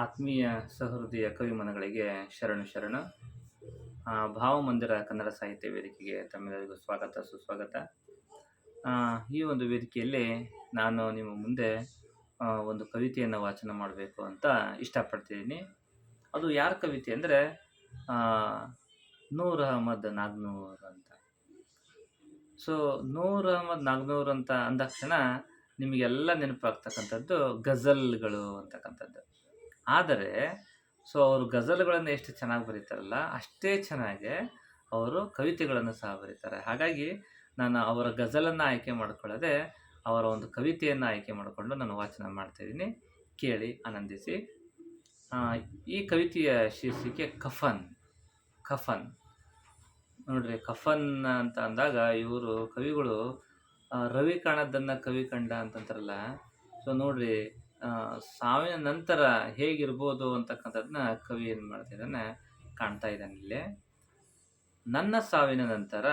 ಆತ್ಮೀಯ ಸಹೃದಯ ಕವಿಮನಗಳಿಗೆ ಶರಣು ಶರಣ. ಭಾವಮಂದಿರ ಕನ್ನಡ ಸಾಹಿತ್ಯ ವೇದಿಕೆಗೆ ತಮ್ಮೆಲ್ಲರಿಗೂ ಸ್ವಾಗತ, ಸುಸ್ವಾಗತ. ಈ ಒಂದು ವೇದಿಕೆಯಲ್ಲಿ ನಾನು ನಿಮ್ಮ ಮುಂದೆ ಒಂದು ಕವಿತೆಯನ್ನು ವಾಚನ ಮಾಡಬೇಕು ಅಂತ ಇಷ್ಟಪಡ್ತಿದ್ದೀನಿ. ಅದು ಯಾರ ಕವಿತೆ ಅಂದರೆ ನೂರ್ ಅಹಮದ್ ನಾಗ್ನೂರ್ ಅಂತ. ಸೊ ನೂರ್ ಅಹಮದ್ ನಾಗ್ನೂರ್ ಅಂತ ಅಂದಾಕ್ಷಣ ನಿಮಗೆಲ್ಲ ನೆನಪಾಗ್ತಕ್ಕಂಥದ್ದು ಗಜಲ್ಗಳು ಅಂತಕ್ಕಂಥದ್ದು. ಆದರೆ ಸೊ ಅವರು ಗಜಲ್ಗಳನ್ನು ಎಷ್ಟು ಚೆನ್ನಾಗಿ ಬರೀತಾರಲ್ಲ, ಅಷ್ಟೇ ಚೆನ್ನಾಗಿ ಅವರು ಕವಿತೆಗಳನ್ನು ಸಹ ಬರೀತಾರೆ. ಹಾಗಾಗಿ ನಾನು ಅವರ ಗಜಲನ್ನು ಆಯ್ಕೆ ಮಾಡಿಕೊಳ್ಳದೆ ಅವರ ಒಂದು ಕವಿತೆಯನ್ನು ಆಯ್ಕೆ ಮಾಡಿಕೊಂಡು ನಾನು ವಾಚನ ಮಾಡ್ತಾಯಿದ್ದೀನಿ ಕೇಳಿ, ಆನಂದಿಸಿ. ಈ ಕವಿತೆಯ ಶೀರ್ಷಿಕೆ ಕಫನ್. ಕಫನ್. ನೋಡ್ರಿ, ಕಫನ್ ಅಂತ ಅಂದಾಗ ಇವರು ಕವಿಗಳು ರವಿ ಕಾಣದ್ದನ್ನು ಕವಿ ಕಂಡ ಅಂತಂತಾರಲ್ಲ ಸೊ ನೋಡ್ರಿ ಸಾವಿನ ನಂತರ ಹೇಗಿರ್ಬೋದು ಅಂತಕ್ಕಂಥದ್ದನ್ನ ಕವಿ ಏನು ಮಾಡ್ತಿದ್ದಾನೆ ಕಾಣ್ತಾ ಇದ್ದಾನೆ ಇಲ್ಲಿ. ನನ್ನ ಸಾವಿನ ನಂತರ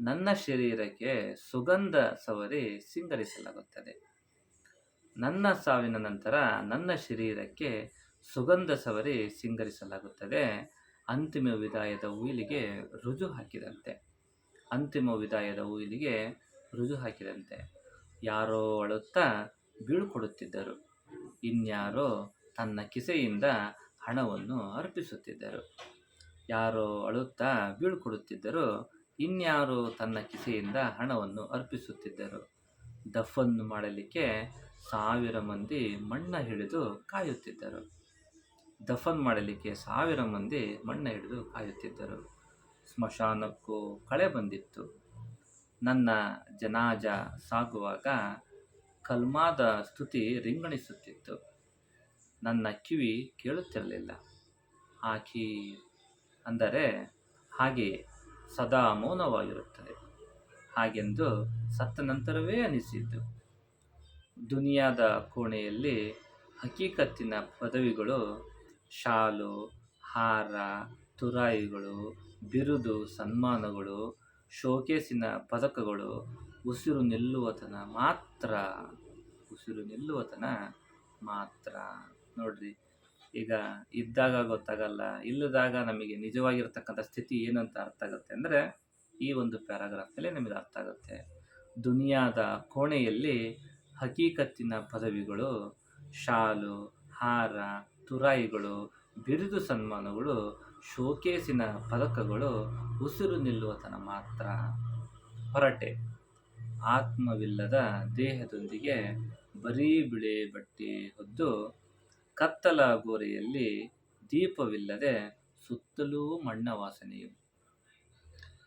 ನನ್ನ ಶರೀರಕ್ಕೆ ಸುಗಂಧ ಸವರಿ ಸಿಂಗರಿಸಲಾಗುತ್ತದೆ. ನನ್ನ ಸಾವಿನ ನಂತರ ನನ್ನ ಶರೀರಕ್ಕೆ ಸುಗಂಧ ಸವರಿ ಸಿಂಗರಿಸಲಾಗುತ್ತದೆ. ಅಂತಿಮ ವಿದಾಯದ ಉಯಿಲಿಗೆ ರುಜು ಹಾಕಿದಂತೆ. ಅಂತಿಮ ವಿದಾಯದ ಉಯಿಲಿಗೆ ರುಜು ಹಾಕಿದಂತೆ. ಯಾರೋ ಅಳುತ್ತಾ ಬೀಳ್ಕೊಡುತ್ತಿದ್ದರು. ಇನ್ಯಾರೋ ತನ್ನ ಕಿಸೆಯಿಂದ ಹಣವನ್ನು ಅರ್ಪಿಸುತ್ತಿದ್ದರು. ಯಾರೋ ಅಳುತ್ತಾ ಬೀಳ್ಕೊಡುತ್ತಿದ್ದರು, ಇನ್ಯಾರೋ ತನ್ನ ಕಿಸೆಯಿಂದ ಹಣವನ್ನು ಅರ್ಪಿಸುತ್ತಿದ್ದರು. ದಫನ್ ಮಾಡಲಿಕ್ಕೆ ಸಾವಿರ ಮಂದಿ ಮಣ್ಣ ಹಿಡಿದು ಕಾಯುತ್ತಿದ್ದರು. ದಫನ್ ಮಾಡಲಿಕ್ಕೆ ಸಾವಿರ ಮಂದಿ ಮಣ್ಣ ಹಿಡಿದು ಕಾಯುತ್ತಿದ್ದರು. ಸ್ಮಶಾನಕ್ಕೂ ಕಳೆ ಬಂದಿತ್ತು. ನನ್ನ ಜನಾಜ ಸಾಗುವಾಗ ಕಲ್ಮಾದ ಸ್ತುತಿ ರಿಂಗಣಿಸುತ್ತಿತ್ತು. ನನ್ನ ಕಿವಿ ಕೇಳುತ್ತಿರಲಿಲ್ಲ. ಆಕಿ ಅಂದರೆ ಹಾಗೆಯೇ ಸದಾ ಮೌನವಾಗಿರುತ್ತದೆ. ಹಾಗೆಂದು ಸತ್ತ ನಂತರವೇ ಅನಿಸಿದ್ದು. ದುನಿಯಾದ ಕೋಣೆಯಲ್ಲಿ ಹಕೀಕತ್ತಿನ ಪದವಿಗಳು, ಶಾಲು, ಹಾರ, ತುರಾಯಿಗಳು, ಬಿರುದು, ಸನ್ಮಾನಗಳು ಶೋಕೇಸಿನ ಪದಕಗಳು ಉಸಿರು ನಿಲ್ಲುವತನ ಮಾತ್ರ, ಉಸಿರು ನಿಲ್ಲುವತನ ಮಾತ್ರ. ನೋಡ್ರಿ, ಈಗ ಇದ್ದಾಗ ಗೊತ್ತಾಗಲ್ಲ, ಇಲ್ಲದಾಗ ನಮಗೆ ನಿಜವಾಗಿರ್ತಕ್ಕಂಥ ಸ್ಥಿತಿ ಏನಂತ ಅರ್ಥ ಆಗುತ್ತೆ ಅಂದರೆ, ಈ ಒಂದು ಪ್ಯಾರಾಗ್ರಾಫಲ್ಲಿ ನಿಮಗೆ ಅರ್ಥ ಆಗುತ್ತೆ. ದುನಿಯಾದ ಕೋಣೆಯಲ್ಲಿ ಹಕೀಕತ್ತಿನ ಪದವಿಗಳು, ಶಾಲು, ಹಾರ, ತುರಾಯಿಗಳು ಬಿರುದು ಸನ್ಮಾನಗಳು, ಶೋಕೇಸಿನ ಪದಕಗಳು ಉಸಿರು ನಿಲ್ಲುವತನ ಮಾತ್ರ. ಹೊರಟೆ. ಆತ್ಮವಿಲ್ಲದ ದೇಹದೊಂದಿಗೆ ಬರೀ ಬಿಳಿ ಬಟ್ಟೆ ಹೊದ್ದು, ಕತ್ತಲ ಗೋರೆಯಲ್ಲಿ ದೀಪವಿಲ್ಲದೆ ಸುತ್ತಲೂ ಮಣ್ಣ ವಾಸನೆಯು.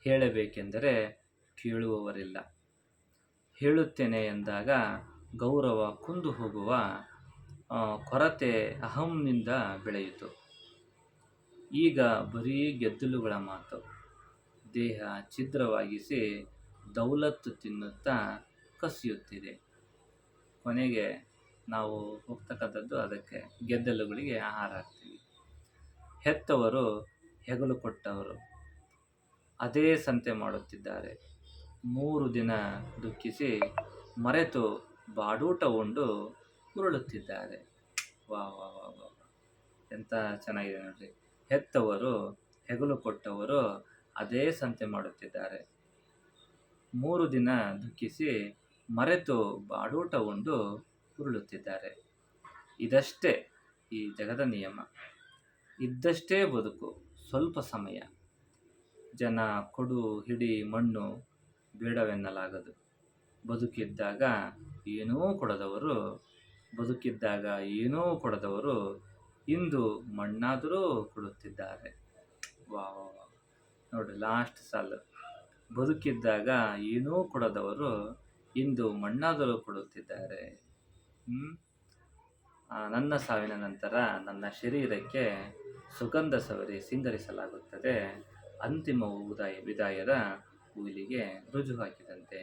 ಹೇಳಬೇಕೆಂದರೆ ಕೇಳುವವರಿಲ್ಲ. ಹೇಳುತ್ತೇನೆ ಎಂದಾಗ ಗೌರವ ಕುಂದು ಹೋಗುವ ಕೊರತೆ ಅಹಂನಿಂದ ಬೆಳೆಯಿತು. ಈಗ ಬರೀ ಗೆದ್ದಲುಗಳ ಮಾತು. ದೇಹ ಛಿದ್ರವಾಗಿಸಿ ದೌಲತ್ತು ತಿನ್ನುತ್ತಾ ಕಸಿಯುತ್ತಿದೆ. ಕೊನೆಗೆ ನಾವು ಹೋಗ್ತಕ್ಕಂಥದ್ದು ಅದಕ್ಕೆ ಗೆದ್ದಲುಗಳಿಗೆ ಆಹಾರ ಹಾಕ್ತೀವಿ. ಹೆತ್ತವರು ಹೆಗಲು ಕೊಟ್ಟವರು ಅದೇ ಸಂತೆ ಮಾಡುತ್ತಿದ್ದಾರೆ. ಮೂರು ದಿನ ದುಃಖಿಸಿ ಮರೆತು ಬಾಡೂಟ ಉಂಡು ಉರುಳುತ್ತಿದ್ದಾರೆ ವಾ ವಾ ವಾ ವಾ ಎಂಥ ಚೆನ್ನಾಗಿದೆ ನೋಡ್ರಿ. ಹೆತ್ತವರು, ಹೆಗಲು ಕೊಟ್ಟವರು ಅದೇ ಸಂತೆ ಮಾಡುತ್ತಿದ್ದಾರೆ. ಮೂರು ದಿನ ದುಃಖಿಸಿ ಮರೆತು ಬಾಡೂಟ ಉಂಡು ಉರುಳುತ್ತಿದ್ದಾರೆ. ಇದಷ್ಟೇ ಈ ಜಗದ ನಿಯಮ. ಇದ್ದಷ್ಟೇ ಬದುಕು, ಸ್ವಲ್ಪ ಸಮಯ. ಜನ ಕೊಡು, ಹಿಡಿ, ಮಣ್ಣು ಬೇಡವೆನ್ನಲಾಗದು. ಬದುಕಿದ್ದಾಗ ಏನೂ ಕೊಡದವರು ಬದುಕಿದ್ದಾಗ ಏನೂ ಕೊಡದವರು ಇಂದು ಮಣ್ಣಾದರೂ ಕೊಡುತ್ತಿದ್ದಾರೆ. ವಾ ನೋಡಿ ಲಾಸ್ಟ್ ಸಾಲು. ಬದುಕಿದ್ದಾಗ ಏನೂ ಕೊಡದವರು ಇಂದು ಮಣ್ಣಾದರೂ ಕೊಡುತ್ತಿದ್ದಾರೆ? ನನ್ನ ಸಾವಿನ ನಂತರ ನನ್ನ ಶರೀರಕ್ಕೆ ಸುಗಂಧ ಸವರಿ ಸಿಂಗರಿಸಲಾಗುತ್ತದೆ. ಅಂತಿಮ ಉದಾಯ ವಿದಾಯದ ಉಯಿಲಿಗೆ ರುಜು ಹಾಕಿದಂತೆ.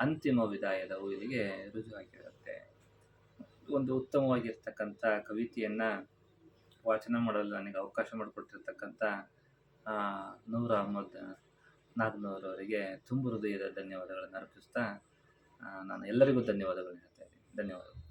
ಅಂತಿಮ ವಿದಾಯದ ಉಯಿಲಿಗೆ ರುಜು ಹಾಕಿರುತ್ತೆ ಒಂದು ಉತ್ತಮವಾಗಿರ್ತಕ್ಕಂಥ ಕವಿತೆಯನ್ನು ವಾಚನ ಮಾಡಲು ನನಗೆ ಅವಕಾಶ ಮಾಡಿಕೊಟ್ಟಿರ್ತಕ್ಕಂಥ ನೂರ್ ಅಹಮದ್ ನಾಗ್ನೂರ್ ತುಂಬ ಹೃದಯದ ಧನ್ಯವಾದಗಳನ್ನು ಅರ್ಪಿಸ್ತಾ ನಾನು ಎಲ್ಲರಿಗೂ ಧನ್ಯವಾದಗಳು ಹೇಳ್ತಾ ಇದ್ದೀನಿ. ಧನ್ಯವಾದಗಳು.